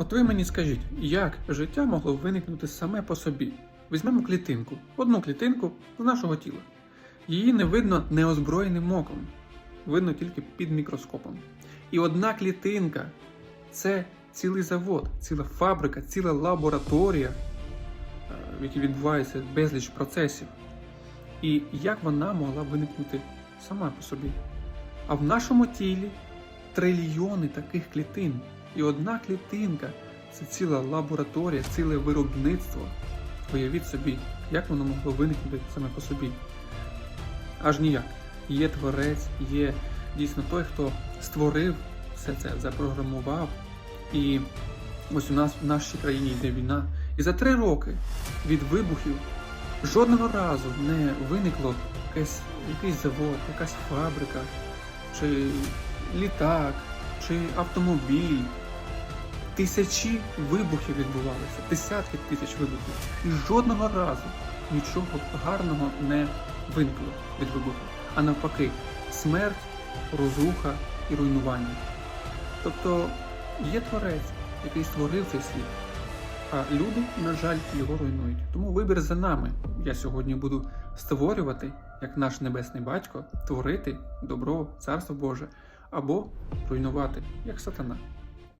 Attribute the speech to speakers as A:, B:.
A: От ви мені скажіть, як життя могло виникнути саме по собі? Візьмемо клітинку, одну клітинку з нашого тіла. Її не видно неозброєним оком, видно тільки під мікроскопом. І одна клітинка це цілий завод, ціла фабрика, ціла лабораторія, е, в якій відбувається безліч процесів. І як вона могла виникнути сама по собі? А в нашому тілі трильйони таких клітин. І одна клітинка це ціла лабораторія, ціле виробництво. Уявіть собі, як воно могло виникнути саме по собі. Аж ніяк. Є творець, є дійсно той, хто створив все це, запрограмував. І ось у нас в нашій країні йде війна. І за три роки від вибухів жодного разу не виникло якийсь, якийсь завод, якась фабрика, чи літак, чи автомобіль. Тисячі вибухів відбувалися, десятки тисяч вибухів. І жодного разу нічого гарного не виникло від вибуху. А навпаки, смерть, розруха і руйнування. Тобто є творець, який створив цей світ, а люди, на жаль, його руйнують. Тому вибір за нами. Я сьогодні буду створювати, як наш небесний батько, творити добро, царство Боже, або руйнувати, як сатана.